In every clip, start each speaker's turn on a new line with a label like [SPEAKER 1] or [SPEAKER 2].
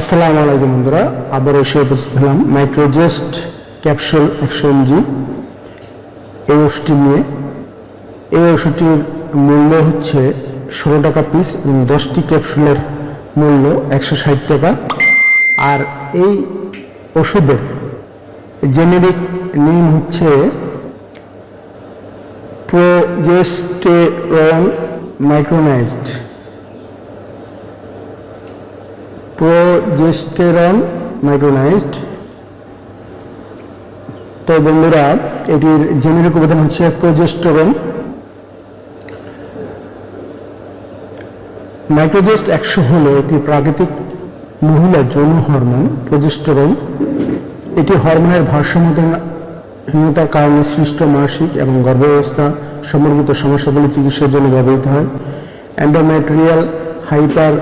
[SPEAKER 1] আসসালামু আলাইকুম বন্ধুরা আবার এসে উপস্থিত হলাম মাইক্রোজেস্ট ক্যাপসুল একশো এমজি। এই ওষুধটি নিয়ে, এই ওষুধটির মূল্য হচ্ছে ষোলো টাকা পিস এবং দশটি ক্যাপসুলের মূল্য একশো ষাট টাকা। আর এই ওষুধের জেনেরিক নেম হচ্ছে প্রোজেস্টেরন মাইক্রোনাইজড। Progesterone micronized. তো বন্ধুরা, এটির জেনেরিক উপাদান হচ্ছে প্রোজেস্টেরন মাইক্রোজেস্ট একশো হলো এটি প্রাকৃতিক মহিলা যৌন হরমোন প্রোজেস্টেরন এটি হরমোনের ভারসাম্যহীনতার কারণে সৃষ্ট মানসিক এবং গর্ভাবস্থা সম্পর্কিত সমস্যাগুলি চিকিৎসার জন্য ব্যবহৃত হয়। অ্যান্ডোমেট্রিয়াল হাইপার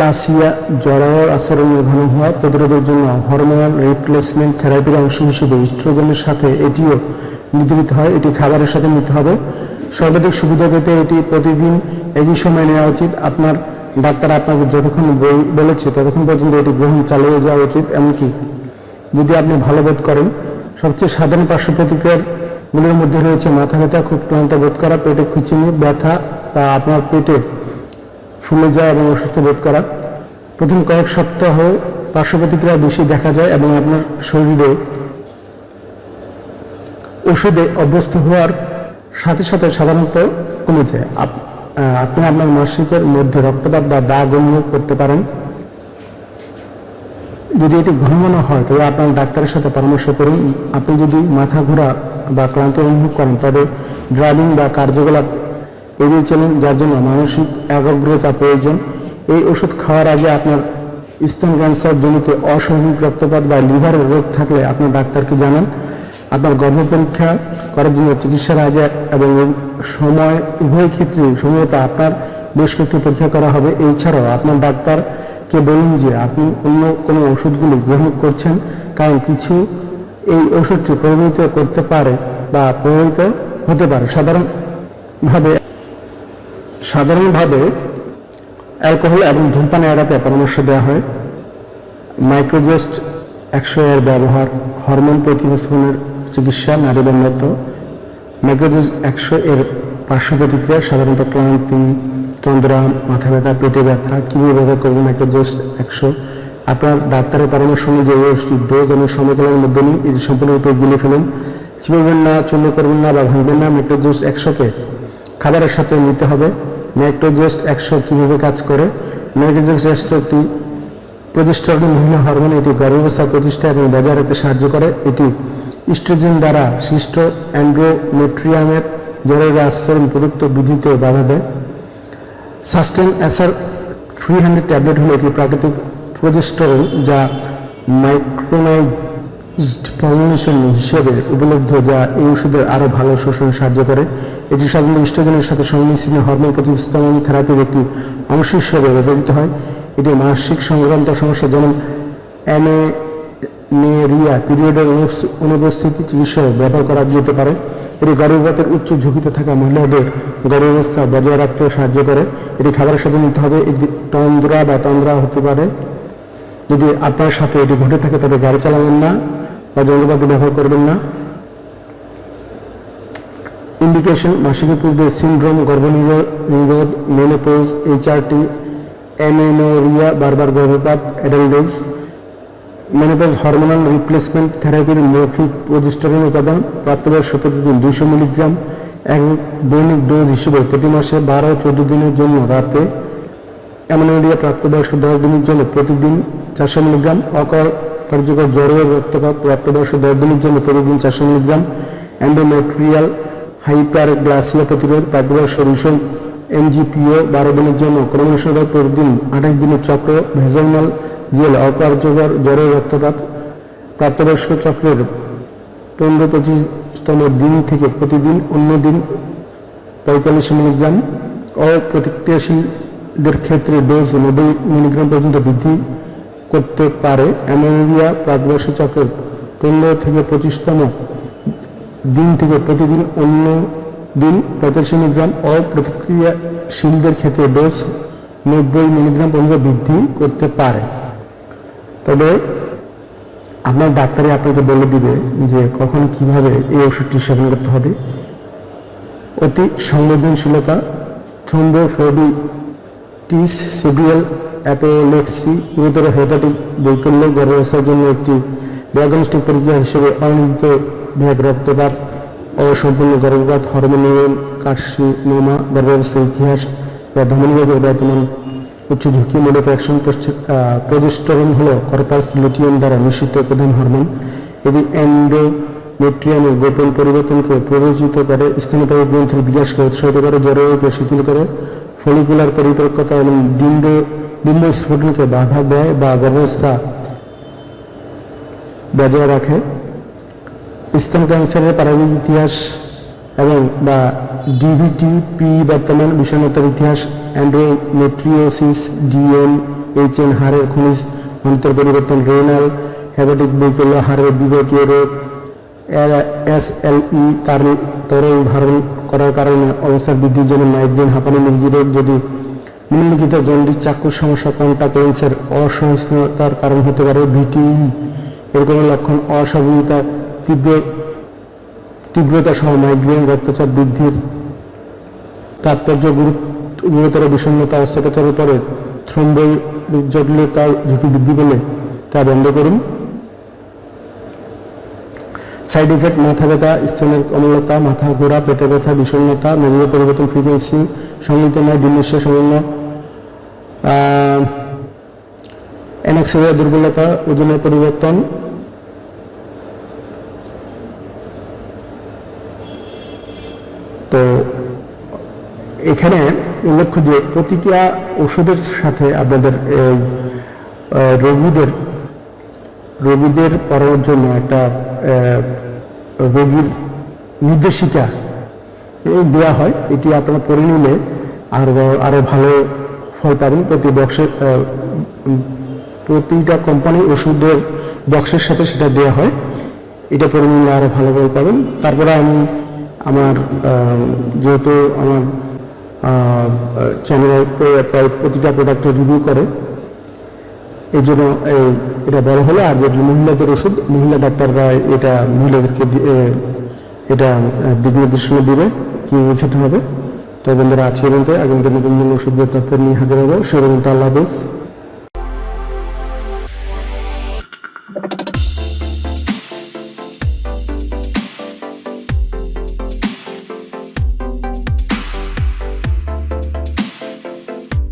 [SPEAKER 1] প্লাসিয়া জরায়ুর আচরণের ঘন হওয়া, প্রতিরোধের জন্য হরমোনাল রিপ্লেসমেন্ট থেরাপির অংশ হিসেবে ইস্ট্রোজেনের সাথে এটিও নির্ধারিত হয়। এটি খাবারের সাথে নিতে হবে। সর্বাধিক সুবিধা পেতে এটি প্রতিদিন একই সময় নেওয়া উচিত। আপনার ডাক্তার আপনাকে যতক্ষণ বলেছে ততক্ষণ পর্যন্ত এটি গ্রহণ চালিয়ে যাওয়া উচিত। এমনকি যদি আপনি ভালো বোধ করেন, সবচেয়ে সাধারণ পার্শ্ব প্রতিক্রিয়ার গুলির মধ্যে রয়েছে মাথা ব্যথা, খুব ক্লান্ত বোধ করা, পেটে খুঁচিনি ব্যথা বা আপনার পেটে ফুলে যায় এবং অসুস্থ বোধ করা। প্রথম কয়েক সপ্তাহ পার্শ্ব প্রতিক্রিয়া বেশি দেখা যায় এবং আপনার শরীরে ওষুধে অভ্যস্ত হওয়ার সাথে সাথে সাধারণত কমে যায়। আপ- আপনি আপনার মাসিকের মধ্যে রক্তপাত বা দাগ অনুভব করতে পারেন। যদি এটি ঘন ঘন হয়, তবে আপনার ডাক্তারের সাথে পরামর্শ করুন। আপনি যদি মাথা ঘোরা বা ক্লান্ত অনুভব করেন, তবে ড্রাইভিং বা কার্যকলাপ এড়িয়ে চলুন, যার জন্য মানসিক একাগ্রতা প্রয়োজন। এই ওষুধ খাওয়ার আগে আপনার স্তন ক্যান্সার জনিত অস্বাভাবিক রক্তপাত বা লিভারের রোগ থাকলে আপনার ডাক্তারকে জানান। আপনার গর্ভ পরীক্ষা করার জন্য চিকিৎসার আগে এবং সময়, উভয় ক্ষেত্রে সম্ভবত আপনার বেশ কয়েকটি পরীক্ষা করা হবে। এছাড়াও আপনার ডাক্তারকে বলুন যে আপনি অন্য কোনো ওষুধগুলি গ্রহণ করছেন, কারণ কিছু এই ওষুধটি প্রভাবিত করতে পারে বা প্রভাবিত হতে পারে। সাধারণভাবে সাধারণভাবে অ্যালকোহল এবং ধূমপান এড়াতে পরামর্শ দেওয়া হয়। মাইক্রোজেস্ট একশো এর ব্যবহার, হরমোন প্রতিবেশনের চিকিৎসা নারীদের মতো। মাইক্রোজেস্ট একশো এর পার্শ্ব প্রতিক্রিয়া, সাধারণত ক্লান্তি, তন্দ্রা, মাথা ব্যথা, পেটে ব্যথা কীভাবে ব্যবহার করবেন মাইক্রোজেস্ট একশো আপনার ডাক্তারের পরামর্শ অনুযায়ী ওষুধটির ডোজ এবং সময়কালের মধ্যে নিন এটি সম্পূর্ণরূপে গিলে ফেলুন। চিবাবেন না চূর্ণ করবেন না বা ভাঙবেন না, মাইক্রোজেস্ট একশোকে খাবারের সাথে নিতে হবে। নাইট্রোজেস্ট একশো কীভাবে কাজ করে? নাইট্রোজেস্ট একশো একটি প্রতিষ্ঠানে মহিলা হরমোন, এটি গর্ভাবস্থা প্রতিষ্ঠা এবং বজায় রাখতে সাহায্য করে। এটি ইস্ট্রোজেন দ্বারা সৃষ্ট অ্যান্ড্রোমেট্রিয়ামের জলের আস্তরণ প্রদত্ত বৃদ্ধিতে বাধা দেয়। সাস্টেন অ্যাসার থ্রি হান্ড্রেড ট্যাবলেট হলো একটি প্রাকৃতিক প্রতিষ্ঠান যা ফর্মুলেশন হিসেবে উপলব্ধ যা এই ওষুধের আরও ভালো শোষণে সাহায্য করে, এটি সাধারণত ইস্ট্রোজেনের সাথে সংমিশ্রণ হরমোন প্রতিস্থাপন থেরাপির একটি অংশ হিসেবে ব্যবহৃত হয়। এটি মানসিক সংক্রান্ত সমস্যা যেমন অ্যানেরিয়া পিরিয়ডের অনুপস্থি- অনুপস্থিতি চিকিৎসায় ব্যবহার করা যেতে পারে। এটি গর্ভপাতের উচ্চ ঝুঁকিতে থাকা মহিলাদের গর্ভাবস্থা বজায় রাখতে সাহায্য করে। এটি খাবারের সাথে নিতে হবে। এটি তন্দ্রা বা তন্দ্রা হতে পারে। যদি আপনার সাথে এটি ঘটে থাকে তবে গাড়ি চালাবেন না বা যন্ত্রপাতি ব্যবহার করবেন না। ইন্ডিকেশন মাসিকের পূর্বে সিন্ড্রোম গর্ভনিরোধ মেনোপোজ এইচআরটি অ্যামেনোরিয়া বারবার গর্ভপাত অ্যাডাল্ডোজ মেনোপোজ হরমোনাল রিপ্লেসমেন্ট থেরাপির মৌখিক প্রতিষ্ঠানের উপাদান, প্রাপ্তবয়স্ক প্রতিদিন দুশো মিলিগ্রাম এক দৈনিক ডোজ হিসেবে প্রতি মাসে বারো চোদ্দ দিনের জন্য রাতে অ্যামোনিয়া প্রাপ্তবয়স্ক দশ দিনের জন্য প্রতিদিন চারশো মিলিগ্রাম, অকর কার্যকর জ্বরের রক্তপাত প্রাপ্তবয়স্ক দশ দিনের জন্য প্রতিদিন চারশো মিলিগ্রাম। অ্যান্ডোমেট্রিয়াল হাইপার গ্লাসিয়া প্রতিরোধ প্রাপ্তবয়স্ক রিসন এমজিপিও বারো দিনের জন্য। ক্রমশায় প্রতিদিন আঠাশ দিনের চক্র ভেজাইনাল জেল অকার্যকর জ্বরের রক্তপাত প্রাপ্তবয়স্ক চক্রের পনেরো পঁচিশতম দিন থেকে প্রতিদিন অন্য দিন পঁয়তাল্লিশ মিলিগ্রাম। অপ্রতিক্রিয়াশীলদের ক্ষেত্রে ডোজ নব্বই মিলিগ্রাম পর্যন্ত বৃদ্ধি করতে পারে। অ্যামোনিয়া প্রাপ্তবয়স্ক চক্রের পনেরো থেকে পঁচিশতম দিন থেকে প্রতিদিন অন্য দিন পঁয়তাল্লিশ মিলিগ্রাম অপ্রতিক্রিয়াশীলদের ক্ষেত্রে ডোজ নব্বই মিলিগ্রাম পর্যন্ত বৃদ্ধি করতে পারে। তবে আপনার ডাক্তারই আপনাকে বলে দিবে যে কখন কীভাবে এই ওষুধটি সেবন করতে হবে। অতি সংবেদনশীলতা থ্রোম্বোফ্লোবিটিস সিভিয়াল অ্যাপোলেক্সি গুরুতর হেপাটিক বৈকল্য গর্ভাবস্থার জন্য একটি ডায়াগনস্টিক পরীক্ষা হিসেবে অনিয়মিত ভেদ রক্তপাত অসম্পূর্ণ গর্ভপাত হরমোনিয়ন কার্সিনোমা গর্ভাবস্থার ইতিহাস বা ধমনীবাদের বর্তমান উচ্চ ঝুঁকি মোডে অ্যাকশন প্রজেস্টরন হল কর্পাস লুটিয়াম দ্বারা নিষিদ্ধ প্রধান হরমোন। এটি এন্ডোমেট্রিয়ামের গোপন পরিবর্তনকে প্ররোচিত করে স্তনপায়ী গ্রন্থের বিকাশকে উৎসাহিত করে জড়রোগকে শিথিল করে ফলিকুলার পরিপক্কতা এবং ডিম্ব ডিম্ব স্ফুটনকে বাধা দেয় বা গর্ভাবস্থা বজায় রাখে। স্তন ক্যান্সারের প্রারম্ভিক ইতিহাস এবং বা ডিভিটি পি বর্তমান বিষণ্ণতার ইতিহাস অ্যান্ড্রোমেট্রিওসিস ডিএম এইচ এন হাড়ের খনিজ ঘনত্বের পরিবর্তন রেনাল হ্যাপাটিক বৈকল্য, হাড়ের বিবেকীয় রোগ এস এল ই তার তরল ধারণ করার কারণে অবস্থার বৃদ্ধির জন্য মাইগ্রেন হাঁপানি রোগ যদি নিম্নলিখিত জন্ডিস, চাক্ষুষ সমস্যা কন্টাক্ট লেন্সের অসহিষ্ণুতার কারণ হতে পারে, ভিটিই। এর কোনো লক্ষণ অস্বাভাবিকতা, তীব্র তীব্রতা সহ মাইগ্রেন রক্তচাপ বৃদ্ধির তাৎপর্য গুরুতর বিষণ্ণতা, অস্ত্রোপচারের পরে থ্রম্বই জটিলতার ঝুঁকি বৃদ্ধি পেলে তা বন্ধ করুন। সাইড ইফেক্ট মাথা ব্যথা, স্তনের অম্লতা, মাথা ঘোরা, পেটে ব্যথা, বিষণ্ণতা, মেরুদণ্ড পরিবর্তন, ফ্রিকোয়েন্সি সংগীত নয় ডিমেশিয়া সমন্য অ্যানেক্সিয়া দুর্বলতা, ওজনের পরিবর্তন। তো, এখানে উল্লেখ্য যে প্রতিটা ওষুধের সাথে আপনাদের রোগীদের রোগীদের পড়ানোর জন্য একটা রোগীর নির্দেশিকা দেওয়া হয়। এটি আপনারা পড়ে নিলে আরও আরও ভালো ফল পাবেন প্রতি বক্সের প্রতিটা কোম্পানির ওষুধের বক্সের সাথে সেটা দেওয়া হয়। এটা পড়ে নিলে আরও ভালো ফল পাবেন। তারপরে আমি আমার যেহেতু আমার চ্যানেলে প্রায় প্রতিটা প্রোডাক্টের রিভিউ করে এই জন্য এই এটা বড় হলো, আর যেগুলো মহিলাদের ওষুধ, মহিলা ডাক্তাররা এটা মহিলাদেরকে এটা বিভিন্ন নির্দেশনা দিবে, কীভাবে খেতে হবে। তো বন্ধুরা আজকে বলতে আগামীকাল নতুন নতুন ওষুধ তথ্য নিয়ে হাজির হব। সেরকম আল্লাহ